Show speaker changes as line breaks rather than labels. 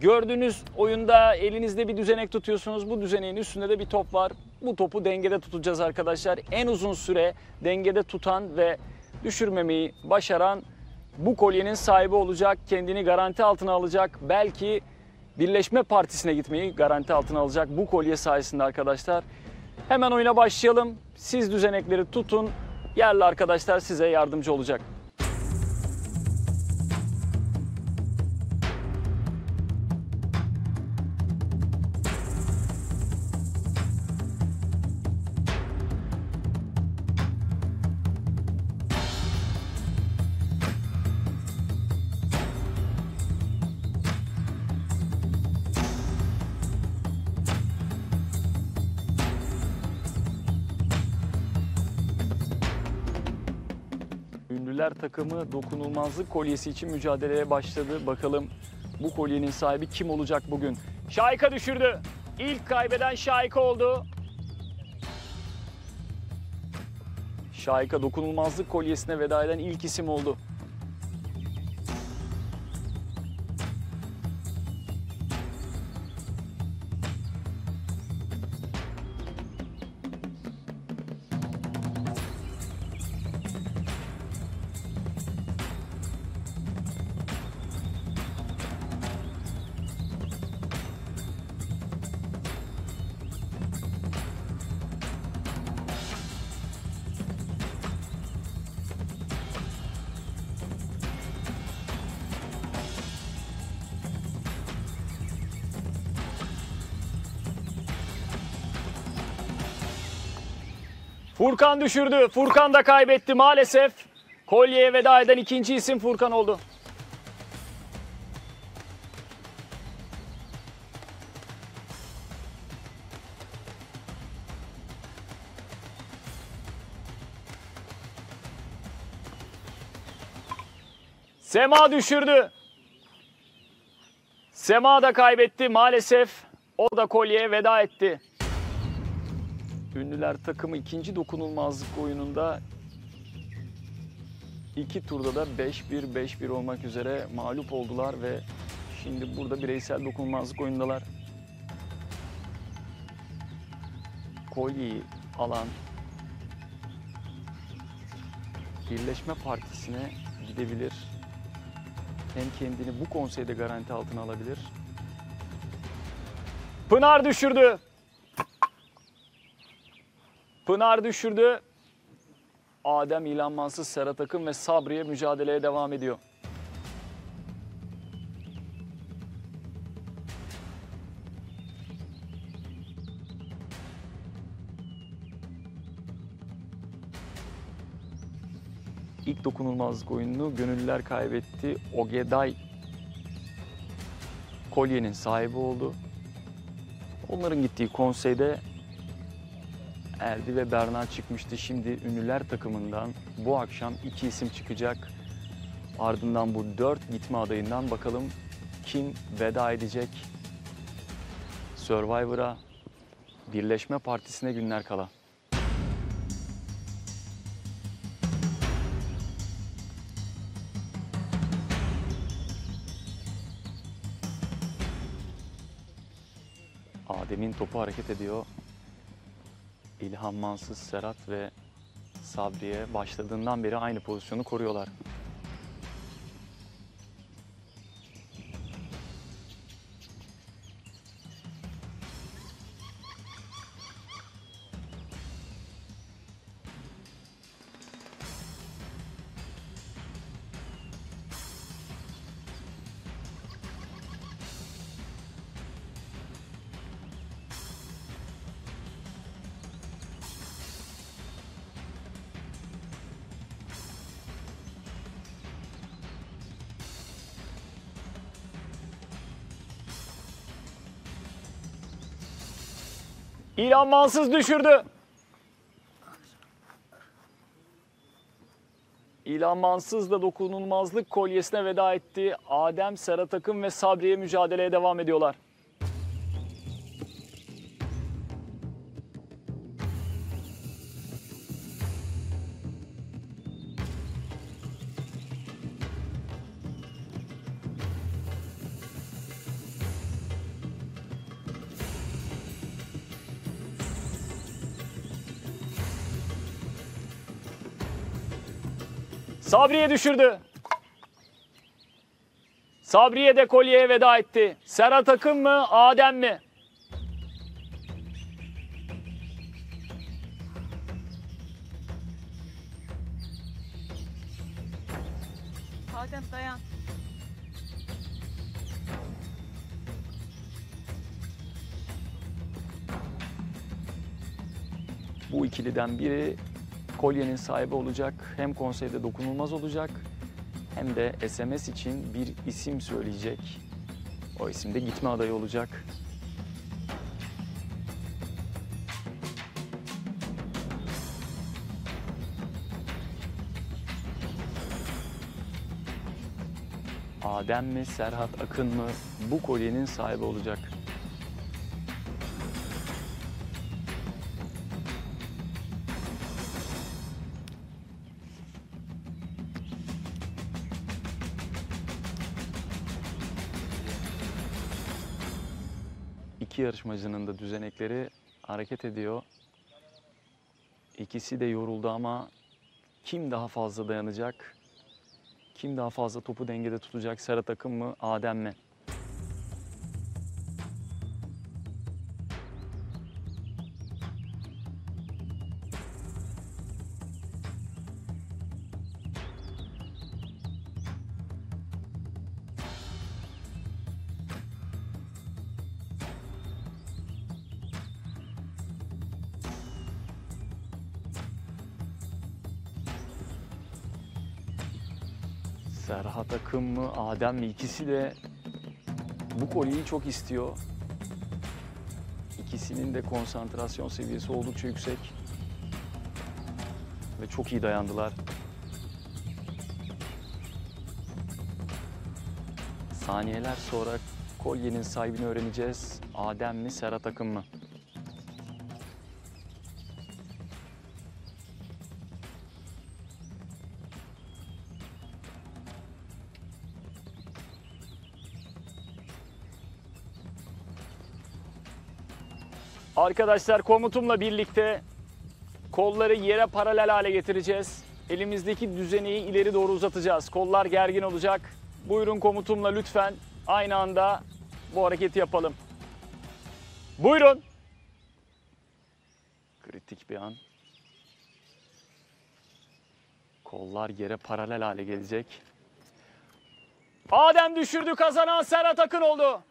Gördüğünüz oyunda elinizde bir düzenek tutuyorsunuz. Bu düzeneğin üstünde de bir top var. Bu topu dengede tutacağız arkadaşlar. En uzun süre dengede tutan ve düşürmemeyi başaran bu kolyenin sahibi olacak. Kendini garanti altına alacak. Belki Birleşme Partisi'ne gitmeyi garanti altına alacak bu kolye sayesinde arkadaşlar. Hemen oyuna başlayalım. Siz düzenekleri tutun. Yerli arkadaşlar size yardımcı olacak. Ünlüler takımı dokunulmazlık kolyesi için mücadeleye başladı. Bakalım bu kolyenin sahibi kim olacak bugün? Şahika düşürdü. İlk kaybeden Şahika oldu. Şahika dokunulmazlık kolyesine veda eden ilk isim oldu. Furkan düşürdü. Furkan da kaybetti maalesef. Kolyeye veda eden ikinci isim Furkan oldu. Sema düşürdü. Sema da kaybetti maalesef. O da kolyeye veda etti. Ünlüler takımı ikinci dokunulmazlık oyununda iki turda da 5-1 5-1 olmak üzere mağlup oldular ve şimdi burada bireysel dokunulmazlık oyundalar. Kolyeyi alan Birleşme Partisi'ne gidebilir. Hem kendini bu konseyde garanti altına alabilir. Pınar düşürdü. Pınar düşürdü. Adem İlhan Mansız, Serhat Akın ve Sabriye mücadeleye devam ediyor. İlk dokunulmazlık oyununu gönüllüler kaybetti. Ogeday kolyenin sahibi oldu. Onların gittiği konseyde Erdi ve Berna çıkmıştı. Şimdi ünlüler takımından bu akşam iki isim çıkacak. Ardından bu dört gitme adayından bakalım kim veda edecek Survivor'a Birleşme Partisi'ne günler kala. Adem'in topu hareket ediyor. İlhan Mansız, Serhat ve Sabriye başladığından beri aynı pozisyonu koruyorlar. İlhan Mansız düşürdü. İlhan Mansız da dokunulmazlık kolyesine veda etti. Adem, Serhat Akın ve Sabriye mücadeleye devam ediyorlar. Sabriye düşürdü. Sabriye de kolyeye veda etti. Serhat Akın mı, Adem mi?
Adem dayan.
Bu ikiliden biri kolyenin sahibi olacak. Hem konseyde dokunulmaz olacak hem de SMS için bir isim söyleyecek. O isim de gitme adayı olacak. Adem mi, Serhat Akın mı bu kolyenin sahibi olacak? İki yarışmacının da düzenekleri hareket ediyor. İkisi de yoruldu ama kim daha fazla dayanacak? Kim daha fazla topu dengede tutacak? Serhat Akın mı, Adem mi? Serhat Akın mı, Adem mi? İkisi de bu kolyeyi çok istiyor. İkisinin de konsantrasyon seviyesi oldukça yüksek. Ve çok iyi dayandılar. Saniyeler sonra kolyenin sahibini öğreneceğiz. Adem mi, Serhat Akın mı? Arkadaşlar komutumla birlikte kolları yere paralel hale getireceğiz. Elimizdeki düzeneyi ileri doğru uzatacağız. Kollar gergin olacak. Buyurun komutumla lütfen aynı anda bu hareketi yapalım. Buyurun. Kritik bir an. Kollar yere paralel hale gelecek. Adem düşürdü kazanan Serhat Akın oldu.